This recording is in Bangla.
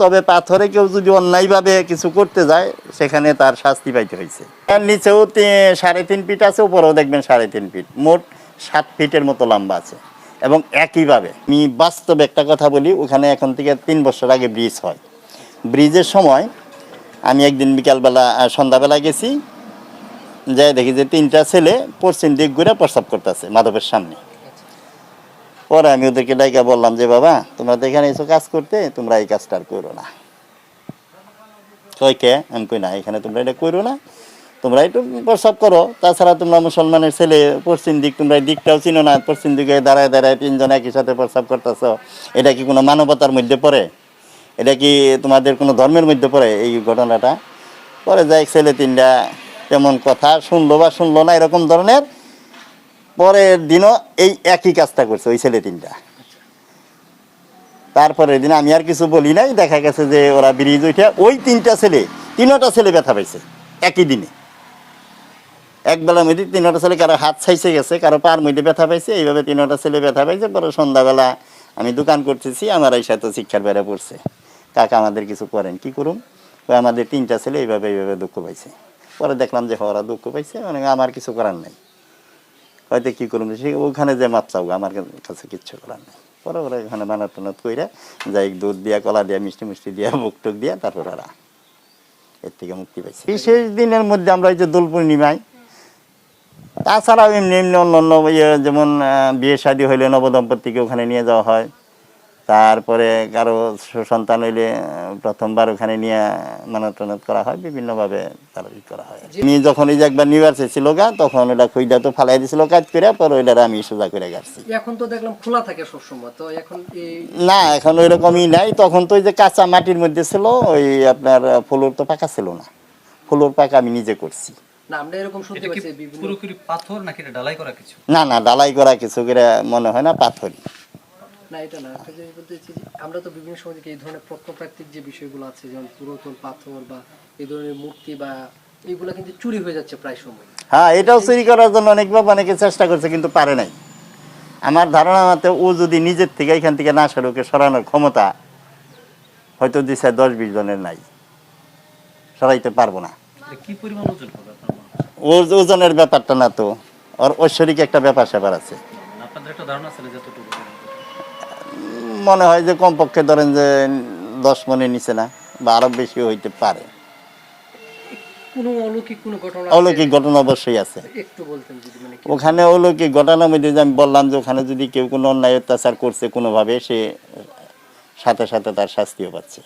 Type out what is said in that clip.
তবে পাথরে কেউ যদি অন্যায়ভাবে কিছু করতে যায়, সেখানে তার শাস্তি পাইতে হয়েছে এর নিচেও সাড়ে তিন ফিট আছে, উপরেও দেখবেন সাড়ে তিন ফিট। মোট সাত ফিটের মতো লম্বা আছে। এবং একইভাবে আমি বাস্তবে একটা কথা বলি, ওখানে এখন থেকে তিন বছর আগে ব্রিজ হয়। ব্রিজের সময় আমি একদিন বিকালবেলা সন্ধ্যাবেলা গেছি, যাই দেখি যে তিনটা ছেলে পশ্চিম দিক ঘুরে প্রস্রাব করতেছে মাধবের সামনে। পরে আমি ওদেরকে ডাইকা বললাম যে, বাবা, তোমরা এখানে এসো কাজ করতে, তোমরা এই কাজটা আর করো না। কই কে? আমি কই, না, এখানে তোমরা এটা করো না। তোমরা একটু প্রস্রাব করো। তাছাড়া তোমরা মুসলমানের ছেলে, পশ্চিম দিক তোমরা দিকটাও চিনো না। পশ্চিম দিকে দাঁড়ায় দাঁড়ায় তিনজন একই সাথে প্রস্রাব করতেছ। এটা কি কোনো মানবতার মধ্যে পড়ে? এটা কি তোমাদের কোনো ধর্মের মধ্যে পড়ে এই ঘটনাটা? পরে যাই, ছেলে তিনটা তেমন কথা শুনলো বা শুনলো না এরকম ধরনের। পরের দিনও এই একই কাজটা করছে, ওই ছেলে তিনটা। তারপরের দিন আমি আর কিছু বলি নাই, দেখা গেছে যে ওরা ব্রিজ উঠে ওই তিনটা ছেলে তিনটা ছেলে ব্যথা পাইছে, একই দিনে। একবেলার মধ্যে তিনটা ছেলে কারও হাত ছাইছে গেছে, কারও পার মধ্যে ব্যথা পাইছে, এইভাবে তিনটা ছেলে ব্যথা পাইছে, পরে সন্ধ্যাবেলা আমি দোকান করতেছি, আমার এই সাথে শিক্ষার বেড়া পড়ছে। কাকা আমাদের কিছু করেন, কি করুন? ওই আমাদের তিনটা ছেলে এইভাবে এইভাবে দুঃখ পাইছে। পরে দেখলাম যে ওরা দুঃখ পাইছে মানে আমার কিছু করার নাই। হয়তো কী করুন সে ওখানে যে মাপ চাও আমার কাছে কিচ্ছু করার নেই। পরে ওরা ওখানে মানত টানত কইরা যাই দুধ দিয়া, কলা দিয়া, মিষ্টি মিষ্টি দিয়া বুক টুক দিয়া, তারপর ওরা এর থেকে মুক্তি পাইছে। বিশেষ দিনের মধ্যে আমরা এই যে দোল পূর্ণিমায়, তাছাড়াও এমনি এমনি অন্য অন্য ইয়ে যেমন বিয়ে শাদী হইলে নবদম্পতিকে ওখানে নিয়ে যাওয়া হয়। তারপরে কারও সুসন্তান হইলে প্রথমবার ওখানে নিয়ে মানত টানত করা হয় বিভিন্নভাবে তার ই করা হয়। আমি যখন ওই যে একবার নিউয়ার্সে ছিল গা তখন ওটা খুঁজা তো ফালাই দিছিল কাজ করে পরে ওইটা আমি সোজা করে গেছি এখন তো দেখলাম খোলা থাকে সবসময় তো এখন না এখন ওই রকমই নাই তখন তো ওই যে কাঁচা মাটির মধ্যে ছিল ওই আপনার ফ্লোর তো পাকা ছিল না ফ্লোর পাকা আমি নিজে করছি। না আমরা এরকম শুনতে এটা কি পাচ্ছি বিভিন্ন পুরোপুরি পাথর নাকি এটা ডালাই করা কিছু? না না ডালাই করা কিছু করে মনে হয় না পাথরই। না এটা না। একটা জিনিস বলতে চাইছি যে আমরা তো বিভিন্ন সময় এই ধরনের প্রত্নতাত্ত্বিক যে বিষয়গুলো আছে যেমন পুরাতন পাথর বা এই ধরনের মূর্তি বা এইগুলা কিন্তু চুরি হয়ে যাচ্ছে প্রায় সময়। হ্যাঁ এটাও চুরি করার জন্য অনেক বাবা অনেকে চেষ্টা করছে কিন্তু পারে নাই। আমার ধারণা মতে ও যদি নিজের থেকে এখান থেকে না সরুকে সরানোর ক্ষমতা হয়তো দিছে দশ বিশ জনের নাই। সরাইতে পারব না। কি পরিমাণ ওজন হবে আপনার? ওর ওজনের ব্যাপারটা না তো। ওর ঐশ্বরিক একটা ব্যাপার স্যাপার আছে। আপনাদের একটা ধারণা আছে যতটুকু? মনে হয় যে কমপক্ষে ধরেন যে দশ মনে নিচে না বা আরও বেশি হইতে পারে। কোনো অলৌকিক কোনো ঘটনা অলৌকিক ঘটনা অবশ্যই আছে। একটু বলতেন যদি মানে ওখানে অলৌকিক ঘটনার মধ্যে যে আমি বললাম যে ওখানে যদি কেউ কোনো অন্যায় অত্যাচার করছে কোনোভাবে সে সাথে সাথে তার শাস্তিও পাচ্ছে।